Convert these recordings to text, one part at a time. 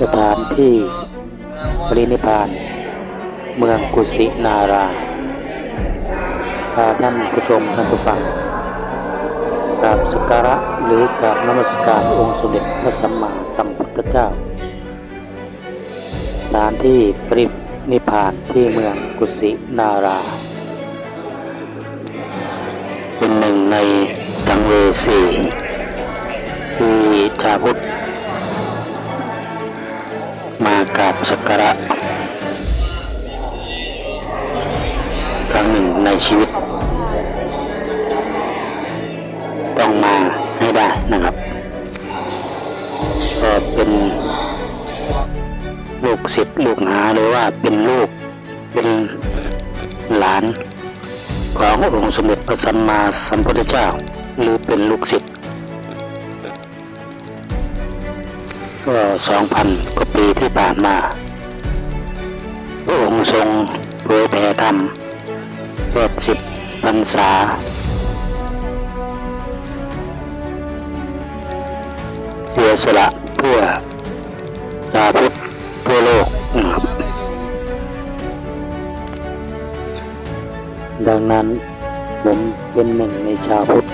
สถานที่ปรินิพาน เมืองกุสินาราพาท่านผู้ชมท่านผู้ฟังกราบสักการะหรือกราบนมัสการองค์สมเด็จพระสัมมาสัมพุทธเจ้าสถานที่ปรินิพพานที่เมืองกุสินาราเป็นหนึ่งในสังเวสีที่ชาวพุทธ กราบสักการะครั้งหนึ่งในชีวิต ต้องมาให้ได้นะครับก็เป็นลูกศิษย์ลูกหาหรือว่าเป็นลูกเป็นหลาน ขององค์สมเด็จพระสัมมาสัมพุทธเจ้า หรือเป็นลูกศิษย์ก็สองพันก ปีที่ผ่านมาพระองค์ทรงเผยแผ่ธรรมแปดสิบพรรษา เสียสละเพื่อชาพุทธทั่วโลกนะครับดังนั้นผมเป็นหนึ่งในชาวพุทธ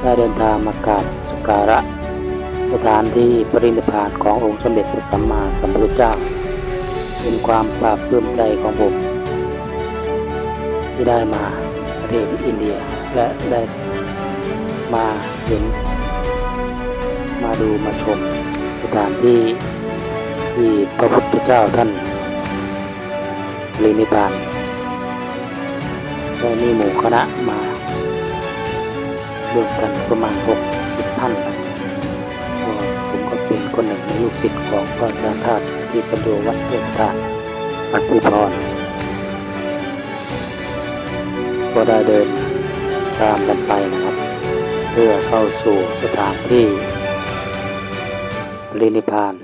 ได้เดินทางมากราบสักการะ ถานที่ปรินิพานขององค์สมเด็จพระสัมมาสัมพุทธเจ้า เป็นความปราบปลื้มใจของผม ที่ได้มาประเทศอินเดียและได้มาเห็น มาดูมาชมสถานที่ที่พระพุทธเจ้าท่านปรินิพานได้มีหมู่คณะมาร่วมกันประมาณหกท่าน คนหนึ่งในลูกศิษย์ของพระอาจารย์ธาตุที่ประดูวัดเพื่อนธาตุวัดพิพรก็ได้เดินตามกันไปนะครับ เพื่อเข้าสู่สถานที่ปรินิพาน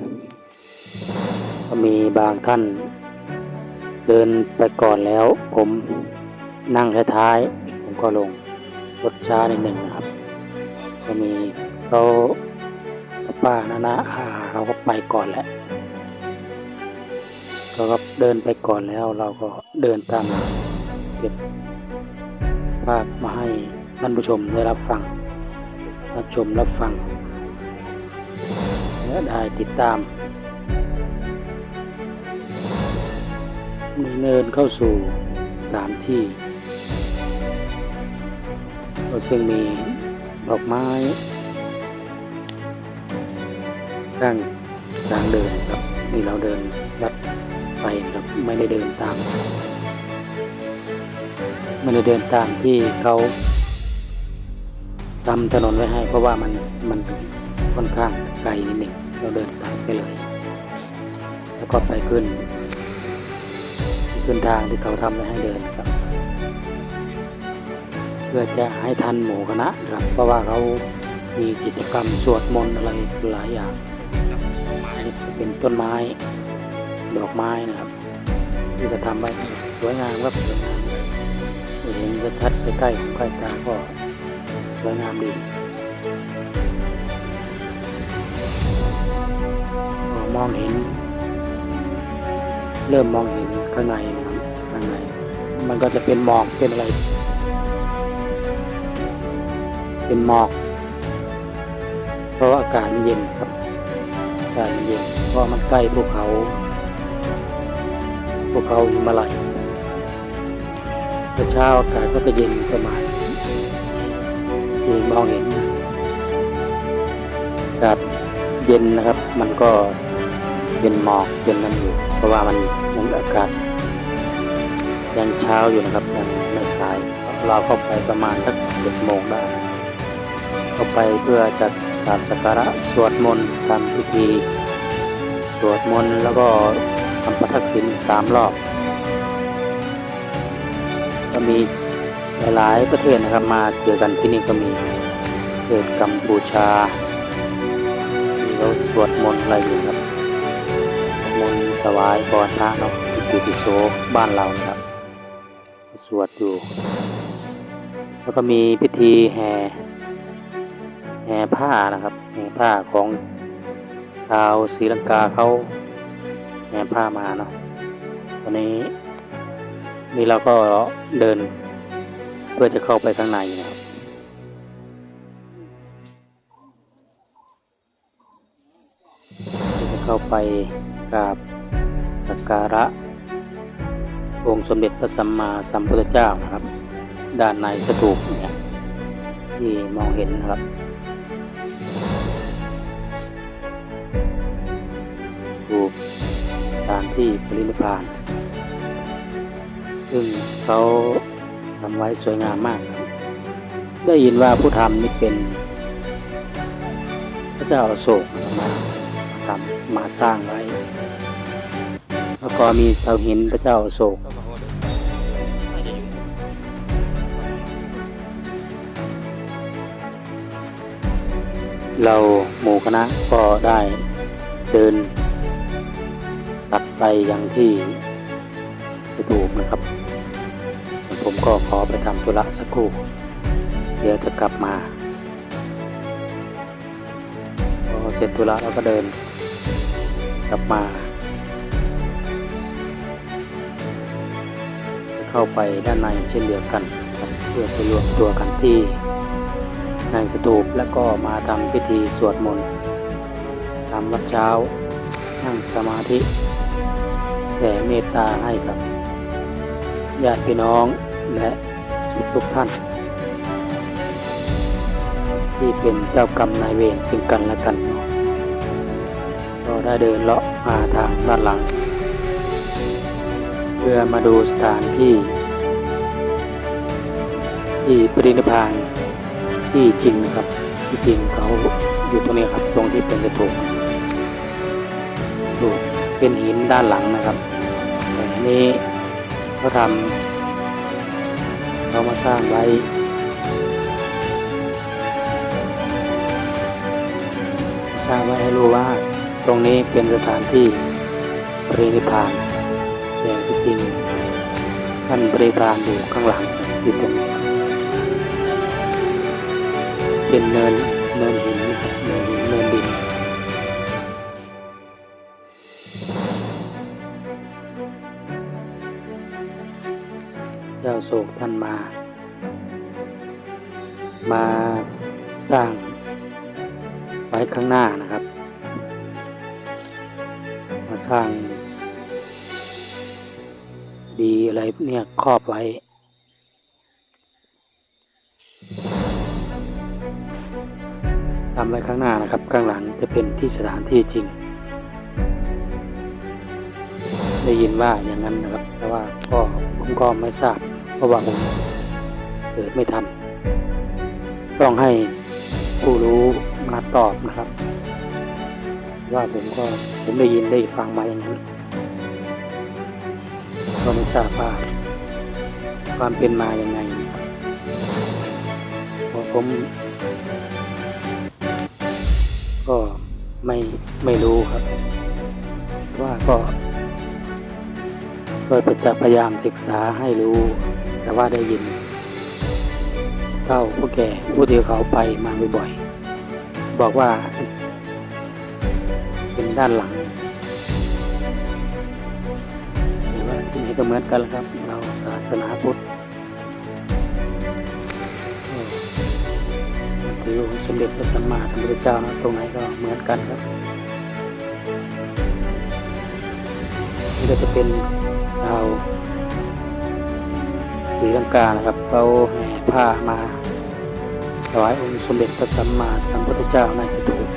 ก็มีบางท่าน เดินไปก่อนแล้ว ผมนั่งท้ายๆผมก็ลงรถช้านิดหนึ่งนะครับ ก็มีเขา ป้านะนะอาเราก็ไปก่อนแหละเราก็เดินไปก่อนแล้วเราก็เดินตามเก็บภาพมาให้ท่านผู้ชมได้รับฟัง รับชมรับฟังและได้ติดตามดำเนินเข้าสู่สถานที่ก็ซึ่งมีดอกไม้ ข้างทางเดินครับนี่เราเดินลัดไปครับไม่ได้เดินตามไม่ได้เดินตามที่เขาทำถนนไว้ให้ เพราะว่ามันมันค่อนข้างไกลนิดหนึ่งเราเดินตามไปเลย แล้วก็ไปขึ้นขึ้นทางที่เขาทำไว้ให้เดินครับ เพื่อจะให้ทันหมู่คณะครับเพราะว่าเขามีกิจกรรมสวดมนต์อะไรหลายอย่าง เป็นต้นไม้ ดอกไม้นะครับที่จะทำไว้สวยงามครับสวยงามเห็นจะชัดใกล้ๆของใกล้ตาก็สวยงามดีมองเห็น เริ่มมองเห็นข้างในนะครับข้างใน มันก็จะเป็นหมอกเป็นอะไร เป็นหมอก เพราะอากาศมันเย็นครับาศเย็นเพราะมันใกล้ภูเขาภูเขาหิมาลัยแต่เช้าอากาศก็จะเย็นประมาณที่มองเห็นนะอากาศเย็นนะครับ มันก็เป็นหมอกเป็นนั่นอยู่ เพราะว่ามันมันอากาศยังเช้าอยู่นะครับยังไม่สาย เราเข้าไปประมาณสักเจ็ดโมงได้เข้าไปเพื่อจะ กราบสักการะสวดมนต์ทำพิธีสวดมนต์แล้วก็ทำประทักษิณสามรอบ ก็มีหลายประเทศนะครับมาเจอกันที่นี่ก็มีประเทศกัมพูชาที่เขาสวดมนต์อะไรอยู่ครับมนต์ถวายพรพระเนาะที่ปิติโสบ้านเรานะครับ สวดอยู่ แล้วก็มีพิธีแห่ ห่ผ้านะครับแห่ผ้าของชาวศรีลังกาเขาแห่ผ้ามาเนาะตอนนี้นี่เราก็เดินเพื่อจะเข้าไปข้างในนะครับจะเข้าไปกราบสักการะองค์สมเด็จพระสัมมาสัมพุทธเจ้านะครับ ด้านในสถูปเนี่ยที่มองเห็นนะครับ ที่ปรินิพาน ซึ่งเขาทำไว้สวยงามมาก ได้ยินว่าผู้ทำนี่เป็น พระเจ้าอโศกนะครับมาทำมาสร้างไว้ แล้วก็มีเสาหินพระเจ้าอโศกเราหมู่คณะก็ได้เดิน ไปยังที่สถูปนะครับ ผมก็ขอไปทำธุระสักครู่ เดี๋ยวจะกลับมาพอเสร็จธุระเราก็เดินกลับมาเข้าไปด้านในเช่นเดียวกันเพื่อไปรวมตัวกันที่ในสตูปแล้วก็มาทำพิธีสวดมนต์ทำวัดเช้านั่งสมาธิ แผ่เมตตาให้กับญาติพี่น้องและทุกท่าน ที่เป็นเจ้ากรรมนายเวรซึ่งกันและกันเนาะก็ได้เดินเลาะมาทางด้านหลัง เพื่อมาดูสถานที่ ที่ปรินิพพานที่จริงนะครับที่จริงเขาอยู่ตรงนี้ครับตรงที่เป็นกระถูกถูกเป็นหินด้านหลังนะครับ นี้เขาทำเขามาสร้างไว้ สร้างไว้ให้รู้ว่าตรงนี้เป็นสถานที่ปรินิพานแต่ที่จริงท่านปริพานอยู่ข้างหลังที่ตรงนี้เป็นเนินเนินหินนะครับเนินหินเนินดิน มาสร้างไว้ข้างหน้านะครับ มาสร้าง ดีอะไรเนี่ยครอบไว้ ทำไว้ข้างหน้านะครับ ข้างหลังจะเป็นที่สถานที่จริง ได้ยินว่าอย่างนั้นนะครับ แต่ว่าก็ผมก็ไม่ทราบ เพราะว่าผมเกิดไม่ทัน ต้องให้ผู้รู้มาตอบนะครับ ว่าผมก็ผมได้ยินได้ฟังมาอย่างนั้นก็ไม่ทราบว่าความเป็นมาอย่างไงนะครับเพผมก็ไม่ไม่รู้ครับ ว่าก็ก็จะพยายามศึกษาให้รู้ แต่ว่าได้ยิน เท่าผู้แก่ผู้ที่เขาไปมาบ่อยๆบอกว่า เป็นด้านหลังแต่ว่าที่ไหนก็เหมือนกันครับ เราศาสนาพุทธก็ถือสมเด็จพระสัมมาสัมพุทธเจ้านะตรงไหนก็เหมือนกันครับนี่ก็จะเป็นชาวศรีลังกานะครับเขาแห่ผ้ามา ถวายองค์สมเด็จพระสัมมาสัมพุทธเจ้าในสถูป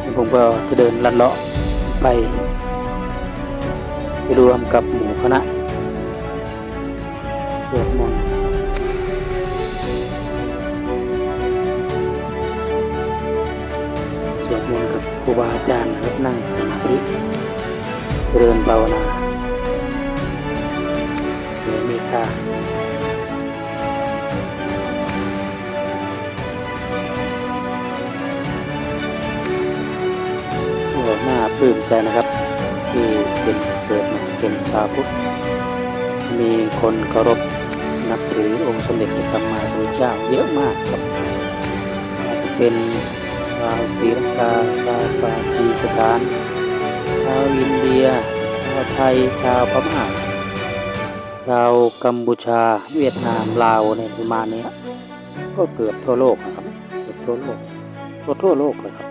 แล้วผมก็จะเดินลัดเลาะไปจะรวมกับหมู่คณะสวดมนต์สวดมนต์กับครูบาอาจารย์ครับนั่งสมาธิเจริญภาวนา เจริญเมตตาโอ้น่าปลื้มใจนะครับ ที่เป็นเกิดมาเป็นชาวพุทธมีคนเคารพนับถือองค์สมเด็จพระสัมมาสัมพุทธเจ้าเยอะมากครับเป็นชาวศรีลังกาชาวปากีสถานชาวอินเดียชาวไทยชาวพม่า ชาวกัมพูชาเวียดนามลาวในประมาณนี้ก็เกือบทั่วโลกนะครับเกือบทั่วโลกทั่วทั่วโลกเลยครับ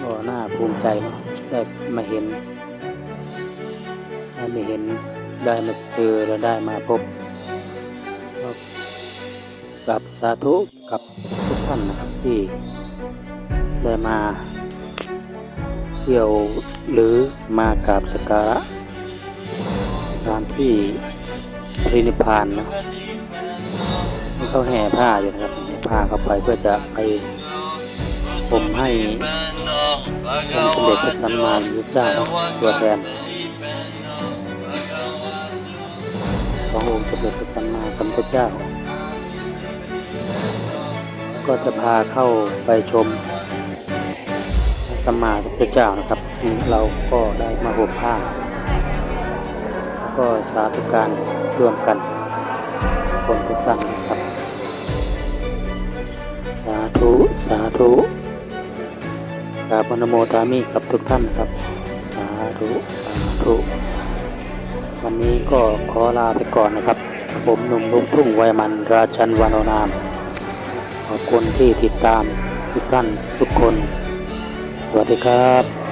ก็น่าภูมิใจเนะได้มาเห็นได้มาเห็นได้มาเจอและได้มาพบก็กับสาธุกับทุกท่านนะครับที่ได้มาเที่ยวหรือมากราบสักการะ สถานที่พระนิพานนะนี่เขาแห่ผ้าอยู่นะครับแห่ผ้าเข้าไปเพื่อจะไปผมให้องค์สมเด็จพระสัมมาสัมพุทธเจ้าตัวแทนขององค์สมเด็จพระสัมมาสัมพุทธเจ้า ก็จะพาเข้าไปชมสัมมาสัมพุทธเจ้านะครับ เราก็ได้มาห่มผ้า ก็สาธุการร่วมกันคนทุกท่านนะครับ สาธุ สาธุกราบนโมทามิกับทุกท่านครับ สาธุ สาธุ วันนี้ก็ขอลาไปก่อนนะครับ ผมหนุ่มลุงทุ่งไวยมันราชันวานโนนาม ขอบคุณที่ติดตามทุกท่านทุกคน สวัสดีครับ